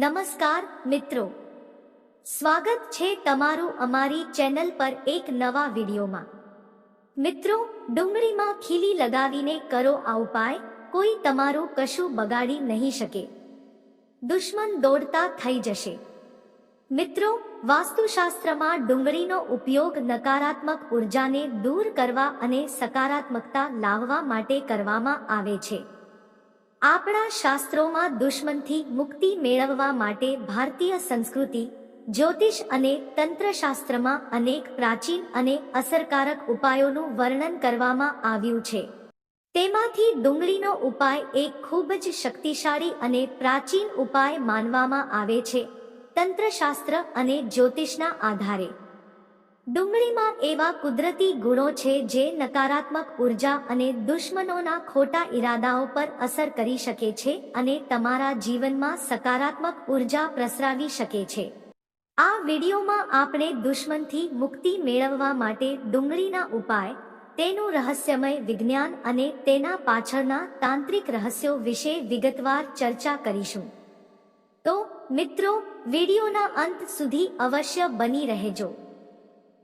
નમસ્કાર મિત્રો. સ્વાગત છે તમારું અમારી ચેનલ પર એક નવા વિડીયોમાં. મિત્રો, ડુંગળીમાં ખીલી લગાવીને કરો આ ઉપાય, કોઈ તમારું કશું બગાડી નહીં શકે. દુશ્મન દોડતા થઈ જશે. મિત્રો, વાસ્તુશાસ્ત્રમાં ડુંગળીનો ઉપયોગ નકારાત્મક ઉર્જાને દૂર કરવા અને સકારાત્મકતા લાવવા માટે કરવામાં આવે છે. આપણા શાસ્ત્રોમાં દુશ્મનથી મુક્તિ મેળવવા માટે ભારતીય સંસ્કૃતિ, જ્યોતિષ અને તંત્રશાસ્ત્રમાં અનેક પ્રાચીન અને અસરકારક ઉપાયોનું વર્ણન કરવામાં આવ્યું છે. તેમાંથી ડુંગળીનો ઉપાય એક ખૂબ જ શક્તિશાળી અને પ્રાચીન ઉપાય માનવામાં આવે છે, તંત્રશાસ્ત્ર અને જ્યોતિષના આધારે. ડુંગળીમાં એવા કુદરતી ગુણો છે જે નકારાત્મક ઊર્જા અને દુશ્મનોના ખોટા ઈરાદાઓ પર અસર કરી શકે છે અને તમારા જીવનમાં સકારાત્મક ઊર્જા પ્રસરાવી શકે છે. આ વિડીયોમાં આપણે દુશ્મનથી મુક્તિ મેળવવા માટે ડુંગળીના ઉપાય, તેનું રહસ્યમય વિજ્ઞાન અને તેના પાછળના તાંત્રિક રહસ્યો વિશે વિગતવાર ચર્ચા કરીશું. તો મિત્રો, વિડીયોના અંત સુધી અવશ્ય બની રહેજો.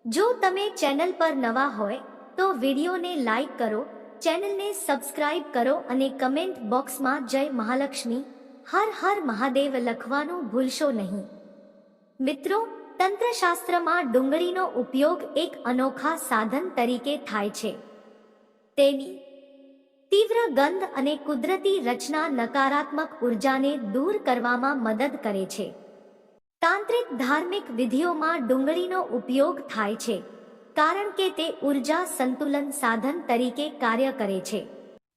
જો તમે ચેનલ પર નવા હોય, તો વિડીયોને લાઈક કરો, ચેનલને સબસ્ક્રાઇબ કરો અને કમેન્ટ બોક્સમાં જય મહાલક્ષ્મી, હર હર મહાદેવ લખવાનું ભૂલશો નહીં. મિત્રો, તંત્રશાસ્ત્રમાં ડુંગળીનો ઉપયોગ એક અનોખા સાધન તરીકે થાય છે. તેની તીવ્ર ગંધ અને કુદરતી રચના નકારાત્મક ઉર્જાને દૂર કરવામાં મદદ કરે છે. તાંત્રિક ધાર્મિક વિધિઓમાં ડુંગળીનો ઉપયોગ થાય છે, કારણ કે તે ઊર્જા સંતુલન સાધન તરીકે કાર્ય કરે છે.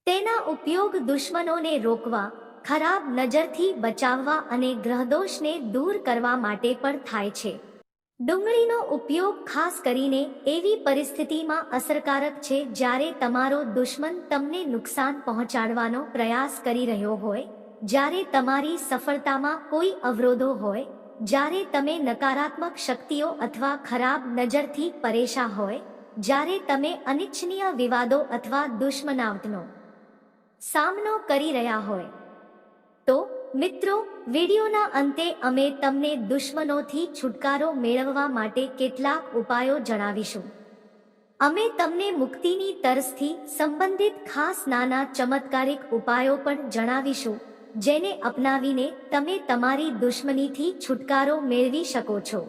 તેના ઉપયોગ દુશ્મનોને રોકવા, ખરાબ નજરથી બચાવવા અને ગ્રહદોષને દૂર કરવા માટે પણ થાય છે. ડુંગળીનો ઉપયોગ ખાસ કરીને એવી પરિસ્થિતિમાં અસરકારક છે જ્યારે તમારો દુશ્મન તમને નુકસાન પહોંચાડવાનો પ્રયાસ કરી રહ્યો હોય, જ્યારે તમારી સફળતામાં કોઈ અવરોધો હોય જ્યારે તમે નકારાત્મક શક્તિઓ અથવા ખરાબ નજરથી પરેશા હોય, જ્યારે તમે અનિચ્છનીય વિવાદો અથવા દુશ્મનાવટનો સામનો કરી રહ્યા હોય, તો મિત્રો, વિડીયોના અંતે અમે તમને દુશ્મનોથી છુટકારો મેળવવા માટે કેટલાક ઉપાયો જણાવીશું. અમે તમને મુક્તિની તરસથી સંબંધિત ખાસ નાના ચમત્કારિક ઉપાયો પણ જણાવીશું. જેને અપનાવીને તમે તમારી દુશ્મનીથી છુટકારો મેળવી શકો છો.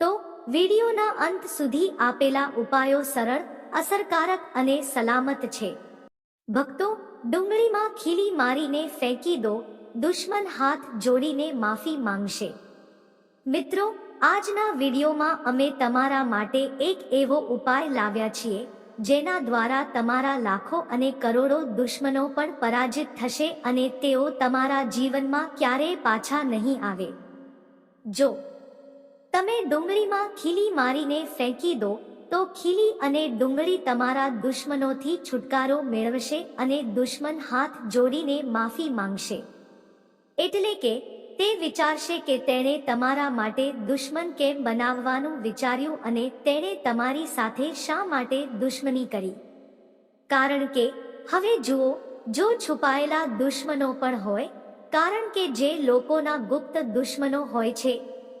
તો, વિડીયોના અંત સુધી આપેલા ઉપાયો સરળ, અસરકારક અને સલામત છે. ભક્તો, ડુંગળીમાં ખીલી મારીને ફેંકી દો, દુશ્મન હાથ જોડીને માફી માંગશે. મિત્રો, આજના વિડીયોમાં અમે તમારા માટે એક એવો ઉપાય લાવ્યા છીએ જેના દ્વારા તમારા લાખો અને કરોડો દુશ્મનો પણ પરાજિત થશે અને તેઓ તમારા જીવનમાં ક્યારેય પાછા નહીં આવે. જો તમે ડુંગળીમાં ખીલી મારીને ફેંકી દો, તો ખીલી અને ડુંગળી તમારા દુશ્મનોથી છુટકારો મેળવશે અને દુશ્મન હાથ જોડીને માફી માંગશે. એટલે કે તે વિચારશે કે તેણે તમારા માટે દુશ્મન કેમ બનાવવાનું વિચાર્યું અને તેણે તમારી સાથે શા માટે દુશ્મની કરી? કારણ કે, હવે જુઓ, જો છુપાયેલા દુશ્મનો પણ હોય, કારણ કે જે લોકોના ગુપ્ત દુશ્મનો હોય છે,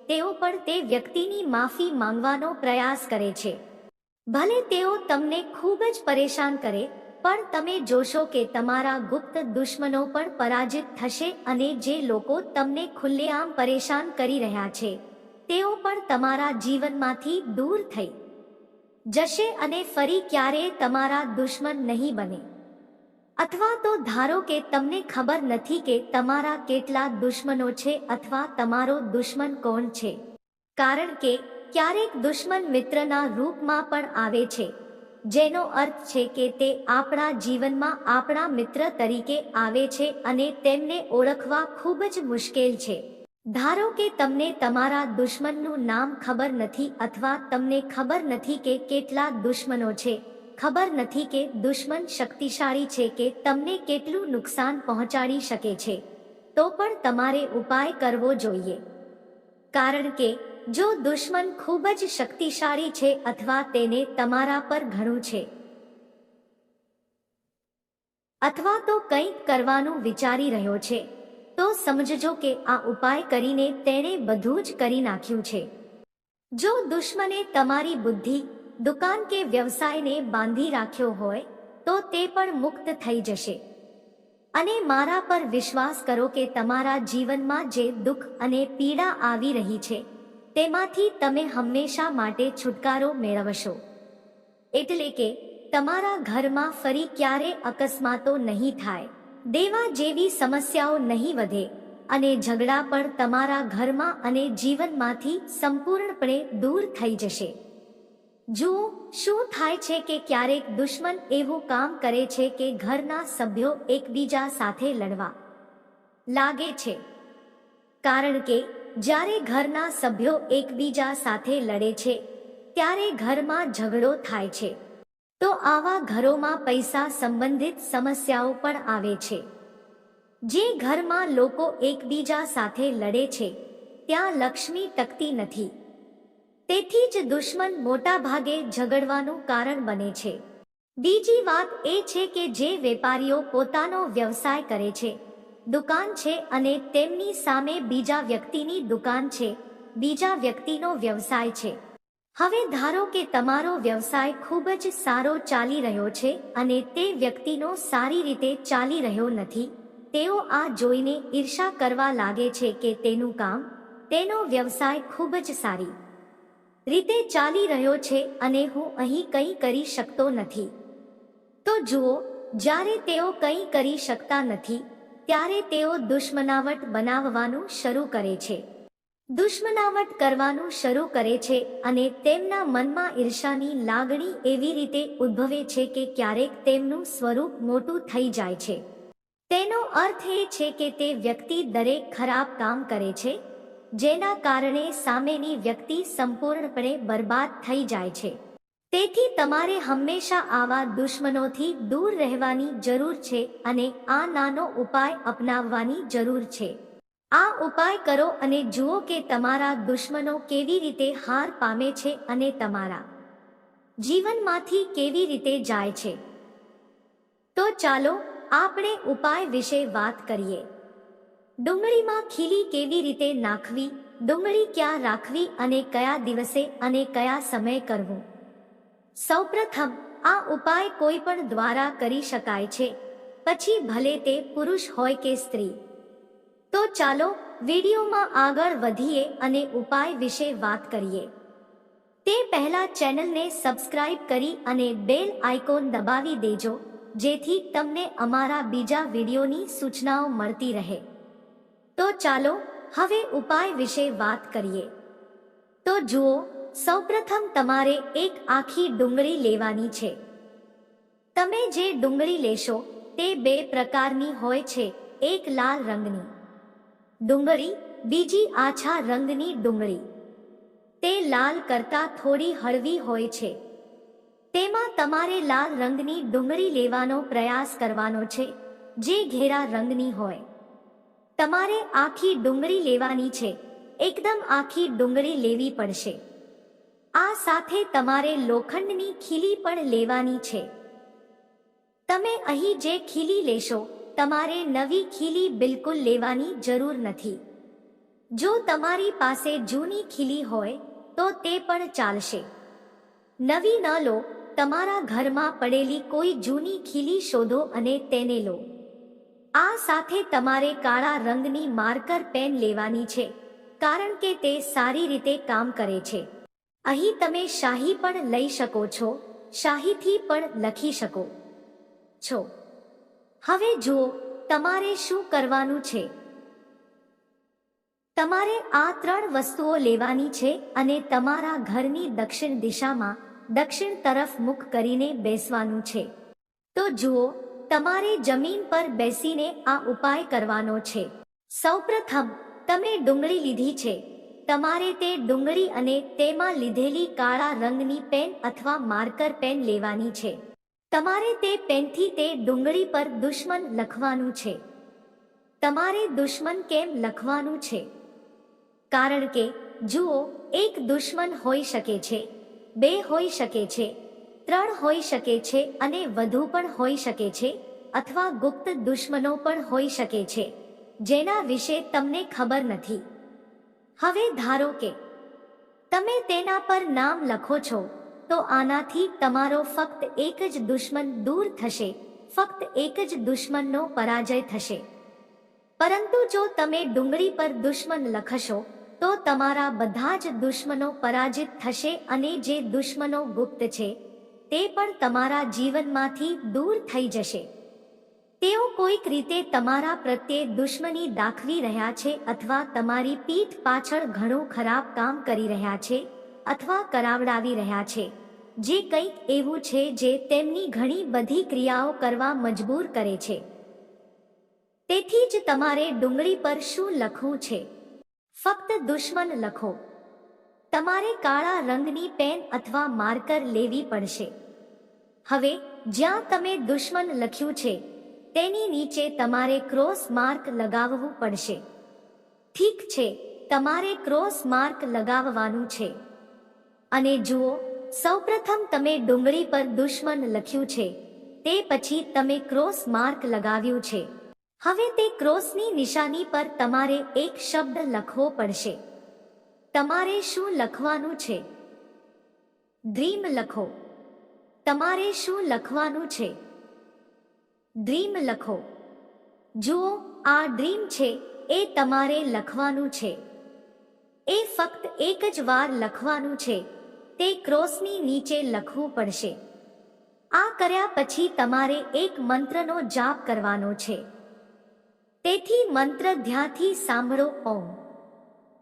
તેઓ પણ તે વ્યક્તિની માફી માંગવાનો પ્રયાસ કરે છે. ભલે તેઓ તમને ખૂબ જ પરેશાન કરે પણ તમે જોશો કે તમારા ગુપ્ત દુશ્મનો પણ પરાજિત થશે અને જે લોકો તમને ખુલ્લેઆમ પરેશાન કરી રહ્યા છે, તેઓ પણ તમારા જીવનમાંથી દૂર થઈ જશે અને ફરી ક્યારેય તમારા દુશ્મન નહીં બને. અથવા તો ધારો કે તમને ખબર નથી કે તમારા કેટલા દુશ્મનો છે અથવા તમારો દુશ્મન કોણ છે. કારણ કે ક્યારેક દુશ્મન મિત્રના રૂપમાં પણ આવે છે. જેનો અર્થ છે કે તે આપણા જીવનમાં આપણા મિત્ર તરીકે આવે છે અને તેમને ઓળખવા ખૂબ જ મુશ્કેલ છે. ધારો કે તમને તમારા દુશ્મનનું નામ ખબર નથી અથવા તમને ખબર નથી કે કેટલા દુશ્મનો છે. ખબર નથી કે દુશ્મન શક્તિશાળી છે કે તમને કેટલું નુકસાન પહોંચાડી શકે છે. તો પણ તમારે ઉપાય કરવો જોઈએ. કારણ કે જો દુશ્મન ખૂબ જ શક્તિશાળી છે અથવા તેને તમારા પર ઘણું છે. અથવા તો કંઈક કરવાનું વિચારી રહ્યો છે, તો સમજજો કે આ ઉપાય કરીને તેણે બધું જ કરી નાખ્યું છે. જો દુશ્મને તમારી બુદ્ધિ, દુકાન કે વ્યવસાયને બાંધી રાખ્યો હોય, તો તે પણ મુક્ત થઈ જશે. અને મારા પર વિશ્વાસ કરો કે તમારા જીવનમાં જે દુઃખ અને પીડા આવી રહી છે તેમાંથી તમે હંમેશા માટે છુટકારો મેળવશો. એટલે કે, તમારા ઘરમાં ફરી ક્યારે અકસ્માતો નહીં થાય. દેવા જેવી સમસ્યાઓ નહીં વધે અને ઝઘડા પણ તમારા ઘરમાં અને જીવનમાંથી સંપૂર્ણપણે દૂર થઈ જશે. જુઓ, શું થાય છે કે ક્યારેક દુશ્મન એવું કામ કરે છે કે ઘરના સભ્યો એકબીજા સાથે લડવા લાગે છે. કારણ કે જ્યારે ઘરના સભ્યો એકબીજા સાથે લડે છે, ત્યારે ઘરમાં ઝઘડો થાય છે. તો આવા ઘરોમાં પૈસા સંબંધિત સમસ્યાઓ પણ આવે છે. જે ઘરમાં લોકો એકબીજા સાથે લડે છે, ત્યાં લક્ષ્મી ટકતી નથી. તેથી જ દુશ્મન મોટા ભાગે ઝઘડવાનું કારણ બને છે. બીજી વાત એ છે કે જે વેપારીઓ પોતાનો વ્યવસાય કરે છે દુકાન છે અને તેમની સામે બીજા વ્યક્તિની દુકાન છે. બીજા વ્યક્તિનો વ્યવસાય છે. હવે ધારો કે તમારો વ્યવસાય ખૂબ જ સારો ચાલી રહ્યો છે અને તે વ્યક્તિનો સારી રીતે ચાલી રહ્યો નથી. તેઓ આ જોઈને ઈર્ષા કરવા લાગે છે કે તેનું કામ, તેનો વ્યવસાય ખૂબ જ સારી રીતે ચાલી રહ્યો છે અને હું અહીં કંઈ કરી શકતો નથી. તો જુઓ, જ્યારે તેઓ કંઈ કરી શકતા નથી ત્યારે તેઓ દુશ્મનાવટ બનાવવાનું શરૂ કરે છે. દુશ્મનાવટ કરવાનું શરૂ કરે છે અને તેમના મનમાં ઈર્ષાની લાગણી એવી રીતે ઉદ્ભવે છે કે ક્યારેક તેમનું સ્વરૂપ મોટું થઈ જાય છે. તેનો અર્થ એ છે કે તે વ્યક્તિ દરેક ખરાબ કામ કરે છે, જેના કારણે સામેની વ્યક્તિ સંપૂર્ણપણે બરબાદ થઈ જાય છે. તેથી તમારે હંમેશા આવા દુશ્મનોથી દૂર રહેવાની જરૂર છે અને આ નાનો ઉપાય અપનાવવાની જરૂર છે. આ ઉપાય કરો અને જુઓ કે તમારા દુશ્મનો કેવી રીતે હાર પામે છે અને તમારા જીવનમાંથી કેવી રીતે જાય છે. તો ચાલો આપણે ઉપાય વિશે વાત કરીએ. ડુંગળીમાં ખીલી કેવી રીતે નાખવી, ડુંગળી ક્યાં રાખવી અને કયા દિવસે અને કયા સમયે કરવું? સૌપ્રથમ, આ ઉપાય કોઈ પણ દ્વારા કરી શકાય છે. પછી ભલે તે પુરુષ હોય કે સ્ત્રી. તો ચાલો, વિડીયોમાં આગળ વધીએ અને ઉપાય વિશે વાત કરીએ. તે પહેલા ચેનલને સબસ્ક્રાઇબ કરી અને બેલ આઇકોન દબાવી દેજો, જેથી તમને અમારા બીજા વિડીયોની સૂચનાઓ મળતી રહે. તો ચાલો, હવે ઉપાય વિશે વાત કરીએ. તો જુઓ સૌપ્રથમ તમારે એક આખી ડુંગળી લેવાની છે. તમે જે ડુંગળી લેશો, તે બે પ્રકારની હોય છે, એક લાલ રંગની ડુંગળી, બીજી આછા રંગની ડુંગળી. તે લાલ કરતા થોડી હળવી હોય છે. તેમાં તમારે લાલ રંગની ડુંગળી લેવાનો પ્રયાસ કરવાનો છે, જે ઘેરા રંગની હોય. તમારે આખી ડુંગળી લેવાની છે, એકદમ આખી ડુંગળી લેવી પડશે. આ સાથે તમારે લોખંડની ખીલી પણ લેવાની છે. તમે અહીં જે ખીલી લેશો, તમારે નવી ખીલી બિલકુલ લેવાની જરૂર નથી. જો તમારી પાસે જૂની ખીલી હોય, તો તે પણ ચાલશે. નવી ન લો, તમારા ઘરમાં પડેલી કોઈ જૂની ખીલી શોધો અને તેને લો. આ સાથે તમારે કાળા રંગની માર્કર પેન લેવાની છે, કારણ કે તે સારી રીતે કામ કરે છે. અહીં તમે શાહી પણ લઈ શકો છો, શાહીથી પણ લખી શકો. છો. હવે જુઓ, તમારે શું કરવાનું છે? તમારે આ ત્રણ વસ્તુઓ લેવાની છે અને તમારા ઘરની દક્ષિણ દિશામાં દક્ષિણ તરફ મુખ કરીને બેસવાનું છે. તો જુઓ, તમારે જમીન પર બેસીને આ ઉપાય કરવાનો છે. સૌપ્રથમ, તમે ડુંગળી લીધી છે. તમારે તે ડુંગળી અને તેમાં લીધેલી કાળા રંગની પેન અથવા માર્કર પેન લેવાની છે. તમારે તે પેનથી તે ડુંગળી પર દુશ્મન લખવાનું છે. તમારે દુશ્મન કેમ લખવાનું છે? કારણ કે, જુઓ, એક દુશ્મન હોઈ શકે છે, બે હોઈ શકે છે, ત્રણ હોઈ શકે છે અને વધુ પણ હોઈ શકે છે અથવા ગુપ્ત દુશ્મનો પણ હોઈ શકે છે, જેના વિશે તમને ખબર નથી. હવે ધારો કે તમે તેના પર નામ લખો છો, તો આનાથી તમારો ફક્ત એક જ દુશ્મન દૂર થશે, ફક્ત એક જ દુશ્મનનો પરાજય થશે. પરંતુ જો તમે ડુંગળી પર દુશ્મન લખશો, તો તમારા બધા જ દુશ્મનો પરાજિત થશે અને જે દુશ્મનો ગુપ્ત છે, તે પણ તમારા જીવનમાંથી દૂર થઈ જશે. તેઓ કોઈક રીતે તમારા પ્રત્યે દુશ્મની દાખવી રહ્યા છે અથવા તમારી પીઠ પાછળ ઘણું ખરાબ કામ કરી રહ્યા છે અથવા કરાવડાવી રહ્યા છે. જે કંઈક એવું છે જે તેમની ઘણી બધી ક્રિયાઓ કરવા મજબૂર કરે છે. તેથી જ તમારે ડુંગળી પર શું લખવું છે? ફક્ત દુશ્મન લખો. તમારે કાળા રંગની પેન અથવા માર્કર લેવી પડશે. હવે, જ્યાં તમે દુશ્મન લખ્યું છે તેની નીચે તમારે ક્રોસ માર્ક લગાવવું પડશે. ઠીક છે, તમારે ક્રોસ માર્ક લગાવવાનું છે. અને જુઓ, સૌપ્રથમ તમે ડુંગળી પર દુશ્મન લખ્યું છે. તે પછી તમે ક્રોસ માર્ક લગાવ્યું છે. હવે તે ક્રોસની નિશાની પર તમારે એક શબ્દ લખવો પડશે. તમારે શું લખવાનું છે? ડ્રીમ લખો. તમારે શું લખવાનું છે? ડ્રીમ લખો. જુઓ, આ ડ્રીમ છે, એ તમારે લખવાનું છે. એ ફક્ત એક જ વાર લખવાનું છે, તે ક્રોસની નીચે લખવું પડશે. આ કર્યા પછી તમારે એક મંત્રનો જાપ કરવાનો છે. તેથી મંત્ર ધ્યાનથી સાંભળો, ઓમ.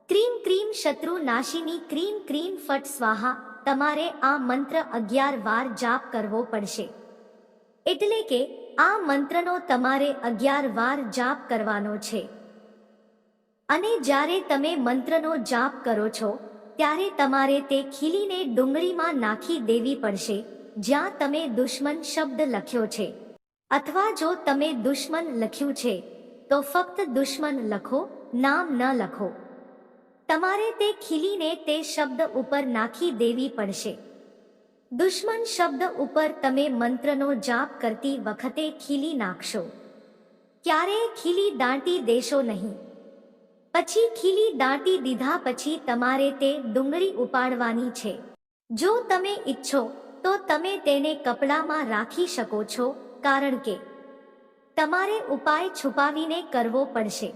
ક્રીમ ક્રીમ શત્રુ નાશીની ક્રીમ ક્રીમ ફટ સ્વાહા, તમારે આ મંત્ર અગિયાર વાર જાપ કરવો પડશે. એટલે કે આ મંત્રનો તમારે અગિયાર વાર જાપ કરવાનો છે. અને જ્યારે તમે મંત્રનો જાપ કરો છો, ત્યારે તમારે તે ખીલીને ડુંગળીમાં નાખી દેવી પડશે, જ્યાં તમે દુશ્મન શબ્દ લખ્યો છે. અથવા જો તમે દુશ્મન લખ્યું છે, તો ફક્ત દુશ્મન લખો, નામ ન લખો. તમારે તે ખીલીને તે શબ્દ ઉપર નાખી દેવી પડશે. દુશ્મન શબ્દ ઉપર તમે મંત્રનો જાપ કરતી વખતે ખીલી નાખશો. ક્યારેય ખીલી દાંટી દેશો નહીં. પછી ખીલી દાંટી દીધા પછી તમારે તે ડુંગળી ઉપાડવાની છે. જો તમે ઈચ્છો, તો તમે તેને કપડામાં રાખી શકો છો, કારણ કે તમારે ઉપાય છુપાવીને કરવો પડશે.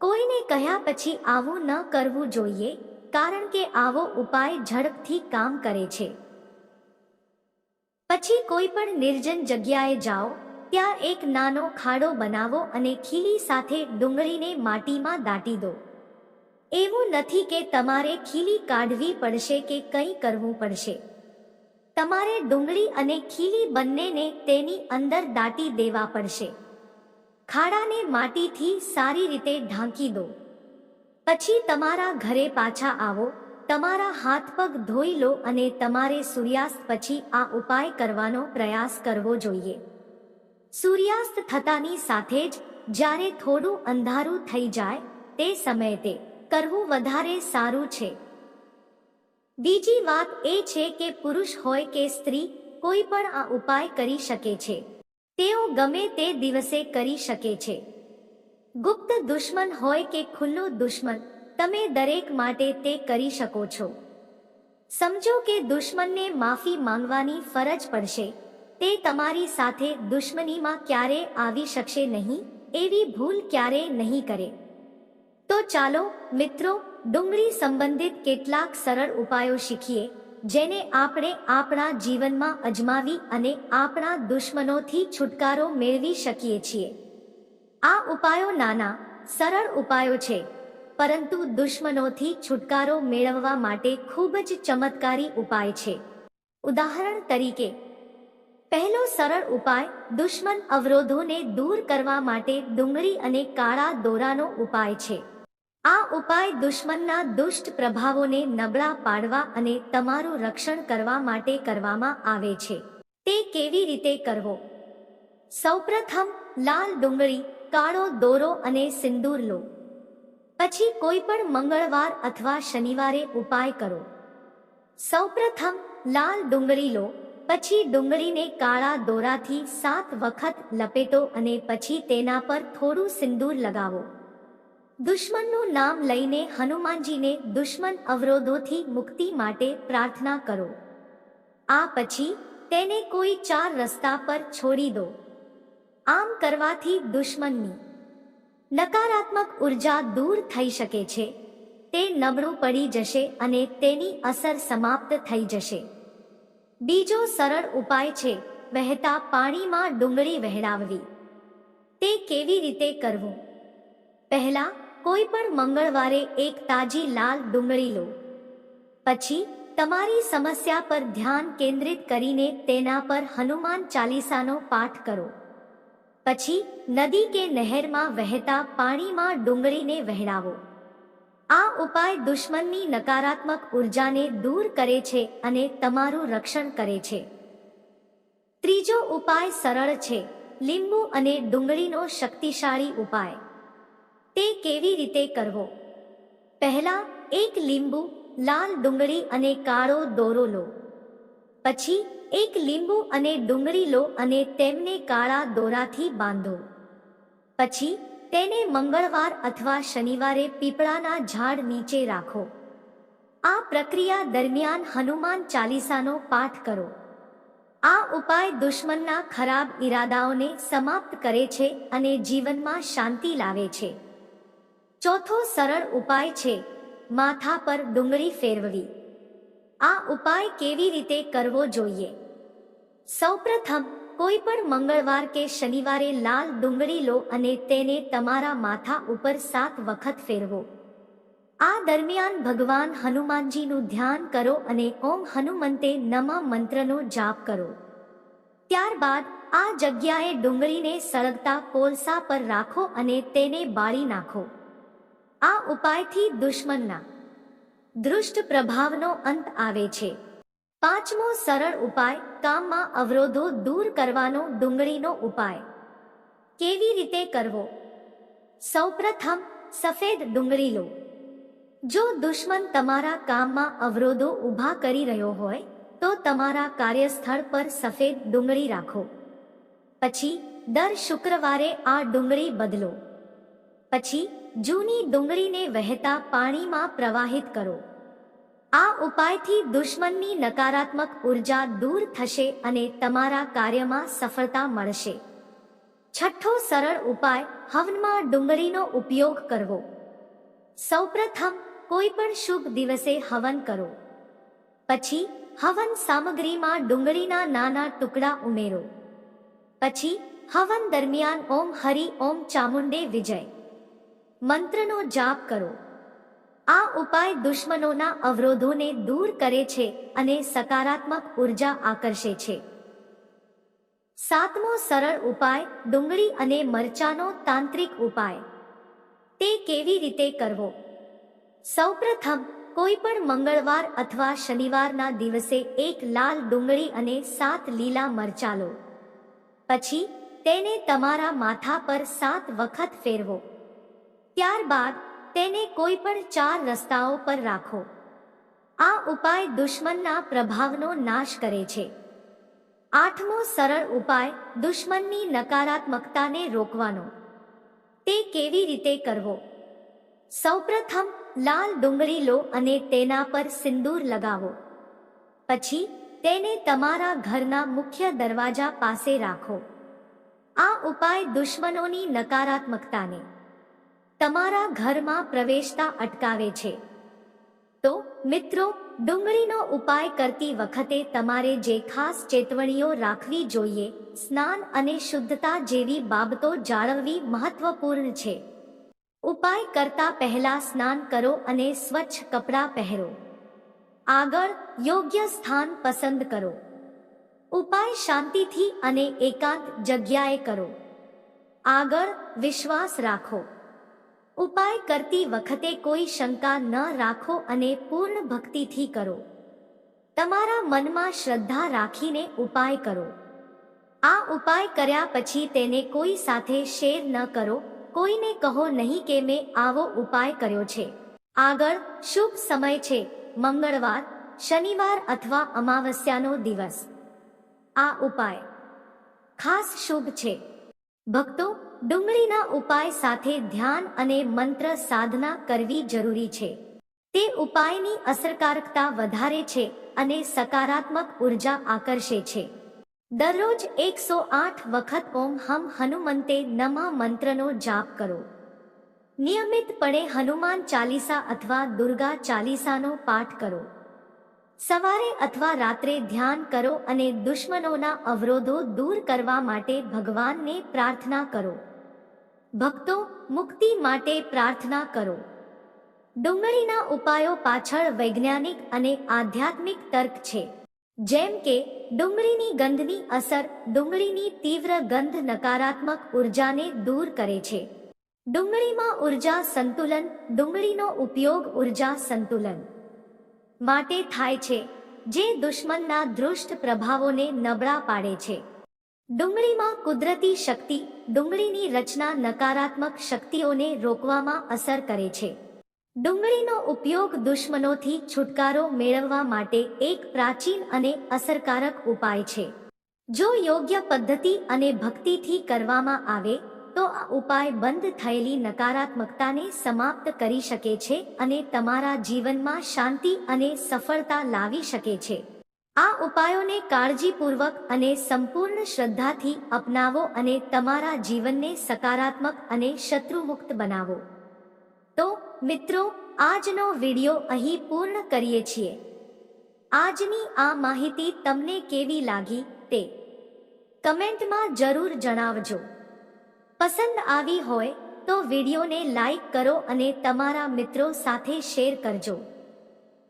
કોઈને કહ્યા પછી આવું ન કરવું જોઈએ, કારણ કે આવો ઉપાય ઝડપથી કામ કરે છે. પછી કોઈ પણ નિર્જન જગ્યાએ જાઓ, ત્યાં એક નાનો ખાડો બનાવો અને ખીલી સાથે ડુંગળીને માટીમાં દાટી દો. એવું નથી કે તમારે ખીલી કાઢવી પડશે કે કંઈ કરવું પડશે. તમારે ડુંગળી અને ખીલી બંનેને તેની અંદર દાટી દેવા પડશે. ખાડાને માટીથી સારી રીતે ઢાંકી દો. પછી તમારા ઘરે પાછા આવો તમારા હાથ પગ ધોઈ લો અને તમારે સૂર્યાસ્ત પછી આ ઉપાય કરવાનો પ્રયાસ કરવો જોઈએ. સૂર્યાસ્ત થતાની સાથે જ જ્યારે થોડું અંધારું થઈ જાય, તે સમયે તે કરવું વધારે સારું છે. બીજી વાત એ છે કે પુરુષ હોય કે સ્ત્રી, કોઈ પણ આ ઉપાય કરી શકે છે. તેઓ ગમે તે દિવસે કરી શકે છે. ગુપ્ત દુશ્મન હોય કે ખુલ્લો દુશ્મન તમે દરેક માટે તે કરી શકો છો. સમજો કે દુશ્મનને માફી માંગવાની ફરજ પડશે. તે તમારી સાથે દુશ્મનીમાં ક્યારે આવી શકશે નહીં, એવી ભૂલ ક્યારે નહીં કરે. તો ચાલો, મિત્રો, ડુંગળી સંબંધિત કેટલાક સરળ ઉપાયો શીખીએ, જેને આપણે આપણા જીવનમાં અજમાવી અને આપણા દુશ્મનોથી છુટકારો મેળવી શકીએ છીએ. આ ઉપાયો નાના, સરળ ઉપાયો છે. પરંતુ દુશ્મનોથી છુટકારો મેળવવા માટે ખૂબ જ ચમત્કારી ઉપાય છે. ઉદાહરણ તરીકે, પહેલો સરળ ઉપાય દુશ્મન અવરોધોને દૂર કરવા માટે ડુંગળી અને કાળા દોરાનો ઉપાય છે. આ ઉપાય દુશ્મનના દુષ્ટ પ્રભાવોને નબળા પાડવા અને તમારું રક્ષણ કરવા માટે કરવામાં આવે છે. તે કેવી રીતે કરવો? સૌપ્રથમ, લાલ ડુંગળી, કાળો દોરો અને સિંદૂર લો. પછી કોઈ પણ મંગળવાર અથવા શનિવારે ઉપાય કરો. સૌપ્રથમ, લાલ ડુંગળી લો, પછી ડુંગળીને કાળા દોરાથી સાત વખત લપેટો અને પછી તેના પર થોડું સિંદૂર લગાવો. દુશ્મનનું નામ લઈને હનુમાનજીને દુશ્મન અવરોધોથી મુક્તિ માટે પ્રાર્થના કરો. આ પછી તેને કોઈ ચાર રસ્તા પર છોડી દો. આમ કરવાથી દુશ્મનની નકારાત્મક ઊર્જા દૂર થઈ શકે છે. તે નબળું પડી જશે અને તેની અસર સમાપ્ત થઈ જશે. બીજો સરળ ઉપાય છે, વહેતા પાણીમાં ડુંગળી વહેડાવવી તે કેવી રીતે કરવું? પહેલા, કોઈ પણ મંગળવારે એક તાજી લાલ ડુંગળી લો. પછી, તમારી સમસ્યા પર ધ્યાન કેન્દ્રિત કરીને તેના પર હનુમાન ચાલીસાનો પાઠ કરો. પછી નદી કે નહેરમાં વહેતા પાણીમાં ડુંગળીને વહેડાવો આ ઉપાય દુશ્મનની નકારાત્મક ઉર્જાને દૂર કરે છે અને તમારું રક્ષણ કરે છે. ત્રીજો ઉપાય સરળ છે, લીંબુ અને ડુંગળીનો શક્તિશાળી ઉપાય. તે કેવી રીતે કરવો? પહેલા એક લીંબુ, લાલ ડુંગળી અને કાળો દોરો લો. પછી એક લીંબુ અને ડુંગળી લો અને તેમને કાળા દોરાથી બાંધો. પછી તેને મંગળવાર અથવા શનિવારે પીપળાના ઝાડ નીચે રાખો. આ પ્રક્રિયા દરમિયાન હનુમાન ચાલીસાનો પાઠ કરો. આ ઉપાય દુશ્મનના ખરાબ ઈરાદાઓને સમાપ્ત કરે છે અને જીવનમાં શાંતિ લાવે છે. ચોથો સરળ ઉપાય છે, માથા પર ડુંગળી ફેરવવી. આ ઉપાય કેવી રીતે કરવો જોઈએ? સૌપ્રથમ કોઈ પણ મંગળવાર કે શનિવારે લાલ ડુંગળી લો અને તેને તમારા માથા ઉપર સાત વખત ફેરવો. આ દરમિયાન ભગવાન હનુમાનજીનું ધ્યાન કરો અને ઓમ હનુમંતે નમઃ મંત્રનો જાપ કરો. ત્યારબાદ, આ જગ્યાએ ડુંગળીને સળગતા કોલસા પર રાખો અને તેને બાળી નાખો. આ ઉપાયથી દુશ્મનના દૃષ્ટ પ્રભાવનો અંત આવે છે. પાંચમો સરળ ઉપાય કામમાં અવરોધો દૂર કરવાનો ડુંગળીનો ઉપાય. કેવી રીતે કરવો? સૌપ્રથમ સફેદ ડુંગળી લો. જો દુશ્મન તમારા કામમાં અવરોધો ઊભા કરી રહ્યો હોય, તો તમારા કાર્યસ્થળ પર સફેદ ડુંગળી રાખો. પછી દર શુક્રવારે આ ડુંગળી બદલો. પછી જૂની ડુંગળીને વહેતા પાણીમાં પ્રવાહિત કરો. આ ઉપાયથી દુશ્મનની નકારાત્મક ઊર્જા દૂર થશે અને તમારા કાર્યમાં સફળતા મળશે. છઠ્ઠો સરળ ઉપાય, હવનમાં ડુંગળીનો ઉપયોગ કરવો. સૌપ્રથમ કોઈ પણ શુભ દિવસે હવન કરો. પછી, હવન સામગ્રીમાં ડુંગળીના નાના ટુકડા ઉમેરો. પછી, હવન દરમિયાન ઓમ હરિ ઓમ ચામુંડે વિજય. મંત્રનો જાપ કરો. આ ઉપાય દુશ્મનોના અવરોધોને દૂર કરે છે અને સકારાત્મક ઊર્જા આકર્ષે છે. સાતમો સરળ ઉપાય ડુંગળી અને મરચાનો તાંત્રિક ઉપાય. તે કેવી રીતે કરવો? સૌપ્રથમ, કોઈ પણ મંગળવાર અથવા શનિવારના દિવસે એક લાલ ડુંગળી અને સાત લીલા મરચા લો. પછી, તેને તમારા માથા પર સાત વખત ફેરવો. ત્યારબાદ તેને કોઈ પણ ચાર રસ્તાઓ પર રાખો. આ ઉપાય દુશ્મનના પ્રભાવનો નાશ કરે છે. આઠમો સરળ ઉપાય દુશ્મનની નકારાત્મકતાને રોકવાનો. તે કેવી રીતે કરવો? સૌપ્રથમ, લાલ ડુંગળી લો અને તેના પર સિંદૂર લગાવો. પછી, તેને તમારા ઘરના મુખ્ય દરવાજા પાસે રાખો. આ ઉપાય દુશ્મનોની નકારાત્મકતાને તમારા ઘરમાં પ્રવેશતા અટકાવે છે. તો, મિત્રો, ડુંગળીનો ઉપાય કરતી વખતે તમારે જે ખાસ ચેતવણીઓ રાખવી જોઈએ, સ્નાન અને શુદ્ધતા જેવી બાબતો જાળવવી મહત્વપૂર્ણ છે. ઉપાય કરતા પહેલા સ્નાન કરો અને સ્વચ્છ કપડાં પહેરો. આગળ, યોગ્ય સ્થાન પસંદ કરો. ઉપાય શાંતિથી અને એકાંત જગ્યાએ કરો. આગળ, વિશ્વાસ રાખો. ઉપાય કરતી વખતે કોઈ શંકા ન રાખો અને પૂર્ણ ભક્તિથી કરો. તમારા મનમાં શ્રદ્ધા રાખીને ઉપાય કરો. આ ઉપાય કર્યા પછી તેને કોઈ સાથે શેર ન કરો. કોઈને કહો નહીં કે મેં આવો ઉપાય કર્યો છે. આગળ, શુભ સમય છે. મંગળવાર, શનિવાર અથવા અમાવસ્યાનો દિવસ. આ ઉપાય. ખાસ શુભ છે. ભક્તો ડુંગળીના ઉપાય સાથે ધ્યાન અને મંત્ર સાધના કરવી જરૂરી છે. તે ઉપાયની અસરકારકતા વધારે છે અને સકારાત્મક ઊર્જા આકર્ષે છે. દરરોજ એકસો આઠ વખત ઓમ હમ હનુમંતે નમઃ મંત્રનો જાપ કરો. નિયમિતપણે હનુમાન ચાલીસા અથવા દુર્ગા ચાલીસાનો પાઠ કરો. સવારે અથવા રાત્રે ધ્યાન કરો અને દુશ્મનોના અવરોધો દૂર કરવા માટે ભગવાનને પ્રાર્થના કરો. ભક્તો મુક્તિ માટે પ્રાર્થના કરો. ડુંગળીના ઉપાયો પાછળ વૈજ્ઞાનિક અને આધ્યાત્મિક તર્ક છે. જેમ કે, ડુંગળીની ગંધની અસર ડુંગળીની તીવ્ર ગંધ નકારાત્મક ઉર્જાને દૂર કરે છે. ડુંગળીમાં ઊર્જા સંતુલન, ડુંગળીનો ઉપયોગ ઊર્જા સંતુલન માટે થાય છે, જે દુશ્મનના દૃષ્ટ પ્રભાવોને નબળા પાડે છે. ડુંગળીમાં કુદરતી શક્તિ ડુંગળીની રચના નકારાત્મક શક્તિઓને રોકવામાં અસર કરે છે. ડુંગળીનો ઉપયોગ દુશ્મનોથી છુટકારો મેળવવા માટે એક પ્રાચીન અને અસરકારક ઉપાય છે. જો યોગ્ય પદ્ધતિ અને ભક્તિથી કરવામાં આવે, તો આ ઉપાય બંધ થયેલી નકારાત્મકતાને સમાપ્ત કરી શકે છે અને તમારા જીવનમાં શાંતિ અને સફળતા લાવી શકે છે. આ ઉપાયોને કાળજીપૂર્વક અને સંપૂર્ણ શ્રદ્ધાથી અપનાવો અને તમારા જીવનને સકારાત્મક અને શત્રુમુક્ત બનાવો. તો, મિત્રો, આજનો વિડિયો અહીં પૂર્ણ કરીએ છીએ. આજની આ માહિતી તમને કેવી લાગી તે કમેન્ટમાં જરૂર જણાવજો. પસંદ આવી હોય તો વિડીયોને લાઈક કરો અને તમારા મિત્રો સાથે શેર કરજો.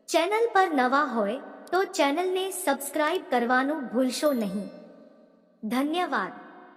ચેનલ પર નવા હોય તો ચેનલને સબસ્ક્રાઇબ કરવાનું ભૂલશો નહીં. ધન્યવાદ.